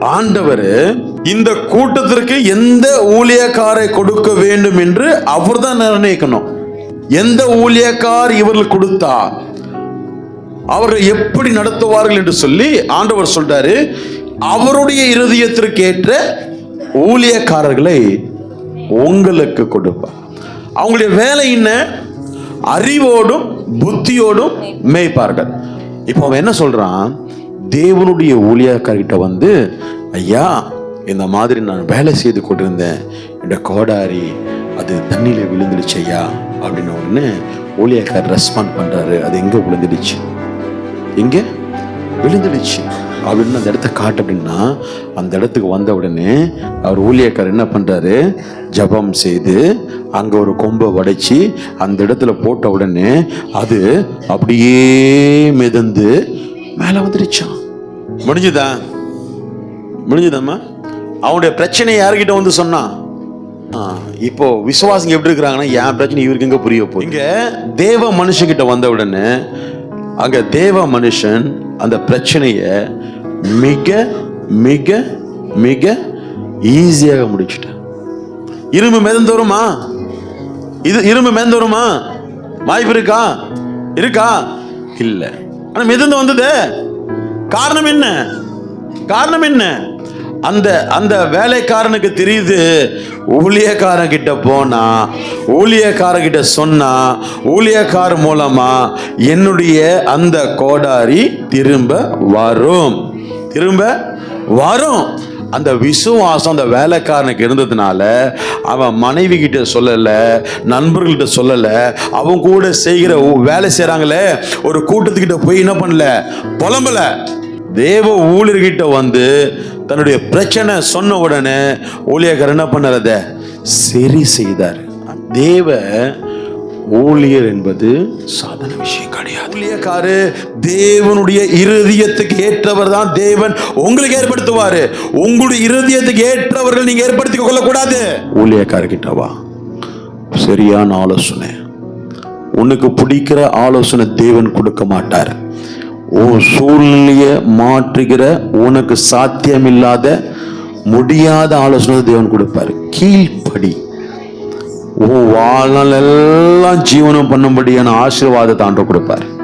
ஆண்டவர் இந்த கூட்டத்திற்கு எந்த ஊழியக்காரை கொடுக்க வேண்டும் என்று அவர் தான் நிர்ணயிக்கணும். எந்த ஊழியக்கார் இவர்கள் கொடுத்தா அவர்கள் எப்படி நடத்துவார்கள் என்று சொல்லி ஆண்டவர் சொல்றாரு. அவருடைய இருதயத்திற்கு ஏற்ற ஊழியக்காரர்களை உங்களுக்கு கொடுப்பார் அவங்களுடைய வேலை என்ன? அறிவோடும் புத்தியோடும் மேய்ப்பார்கள். இப்போ அவன் என்ன சொல்றான்? தேவனுடைய ஊழியாக்கார்கிட்ட வந்து ஐயா இந்த மாதிரி நான் வேலை செய்து கொண்டிருந்தேன். இந்த கோடாரி அது தண்ணியில் விழுந்துடுச்சு ஐயா அப்படின்னு உடனே ஊழியாக்கார் ரெஸ்பாண்ட் பண்ணுறாரு அது எங்கே விழுந்துடுச்சு? எங்கே? விழுந்துடுச்சு. அப்படின்னு அந்த இடத்த காட்டு அப்படின்னா அந்த இடத்துக்கு வந்த உடனே அவர் ஊழியக்கார் என்ன பண்ணுறாரு ஜெபம் செய்து அங்கே ஒரு கொம்பை உடைச்சி அந்த இடத்துல போட்ட உடனே அது அப்படியே மிதந்து மேலே வந்துடுச்சான் முடிஞ்சுதா? முடிஞ்சுதாம்மா? அவனுடைய பிரச்சனை யார்கிட்ட வந்து சொன்னான் இப்போ விசுவாசிங்க எப்படி இருக்கிறாங்கன்னா என் பிரச்சனை இவருக்கு எங்க புரிய போகுது? இங்க தேவ மனுஷங்கிட்ட வந்த உடனே அங்க தேவ மனுஷன் அந்த பிரச்சனைய மிக மிக மிக ஈஸியாக முடிச்சிட்டான். இரும்பு மிதந்து வருமா இது இரும்பு மிதந்து வருமா வாய்ப்பு இருக்கா? இருக்கா? இல்ல. ஆனா மிதந்து வந்தது? காரணம் என்ன? காரணம் என்ன? அந்த அந்த வேலைக்காரனுக்கு தெரியுது ஊழியக்காரன் கிட்ட போனா ஊழியக்காரன் கிட்ட சொன்னா ஊழியக்கார மூலமா என்னுடைய அந்த கோடாரி திரும்ப வரும். திரும்ப வரும். அந்த விசுவாசம் அந்த வேலைக்காரனுக்கு இருந்ததுனால அவன் மனைவி கிட்ட சொல்லல நண்பர்கள்கிட்ட சொல்லல அவங்க கூட செய்கிற வேலை செய்கிறாங்களே ஒரு கூட்டத்துக்கிட்ட போய் என்ன பண்ணல? புலம்பல. தேவ ஊழியர்கிட்ட வந்து தன்னுடைய பிரச்சனை சொன்ன உடனே ஊழியக்காரர் என்ன பண்ணார்? சரி செய்தார். தேவ ஊழியர் என்பது சாதாரண விஷயம் கிடையாது. ஊழியக்காரு தேவனுடைய இருதயத்துக்கு ஏற்றவர் தான் தேவன். உங்களுக்கு ஏற்படுத்துவார். உங்களுடைய இருதயத்துக்கு ஏற்றவர்கள் நீங்க ஏற்படுத்திக் கொள்ளக்கூடாது. ஊழியக்காரர்கிட்ட வா. சரியான ஆலோசனை. உனக்கு பிடிக்கிற ஆலோசனை தேவன் கொடுக்க மாட்டார். உன் சூழ்நிலையை மாற்றுகிற உனக்கு சாத்தியமில்லாத முடியாத ஆலோசனை தேவன் கொடுப்பார். கீழ்ப்படி. உன் வாழ்நாள் எல்லாம் ஜீவனம் பண்ணும்படியான ஆசீர்வாதத்தை ஆண்டு கொடுப்பார்.